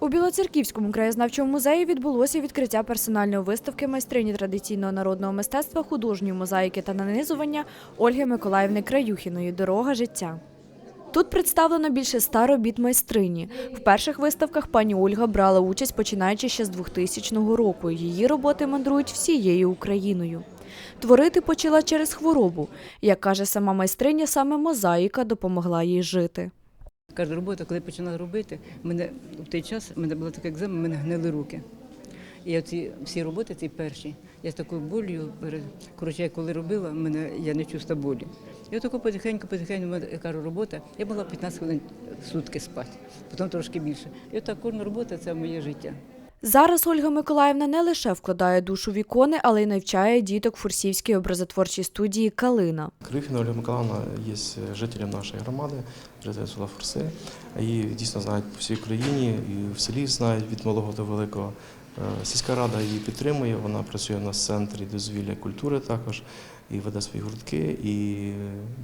У Білоцерківському краєзнавчому музеї відбулося відкриття персональної виставки майстрині традиційного народного мистецтва, художньої мозаїки та нанизування Ольги Миколаївни Краюхіної Дорога життя. Тут представлено більше ста робіт майстрині. В перших виставках пані Ольга брала участь починаючи ще з 2000 року. Її роботи мандрують всією Україною. Творити почала через хворобу. Як каже сама майстриня, саме мозаїка допомогла їй жити. Кожна робота, коли починала робити, мене в той час в мене була така екзема, мене гнили руки. І оці всі роботи, ці перші, я з такою болью, коротше, я коли робила, мене я не чувства болі. І отако потихеньку, потихеньку, мене, я кажу, робота, я могла 15 хвилин сутки спати, потім трошки більше. І отак кожна робота це моє життя. Зараз Ольга Миколаївна не лише вкладає душу в ікони, але й навчає діток Фурсівській образотворчій студії Калина. Крюхіна Ольга Миколаївна є жителем нашої громади, жителем села Фурси. Її дійсно знають по всій країні, і в селі знають від малого до великого. Е, Сільська рада її підтримує, вона працює в центрі дозвілля культури також і веде свої гуртки, і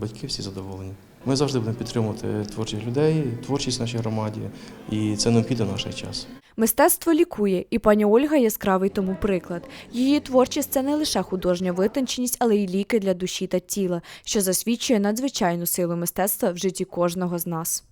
батьки всі задоволені. Ми завжди будемо підтримувати творчих людей, творчість в нашій громаді, і це необхідно в наш час. Мистецтво лікує, і пані Ольга яскравий тому приклад. Її творчість це не лише художня витонченість, але й ліки для душі та тіла, що засвідчує надзвичайну силу мистецтва в житті кожного з нас.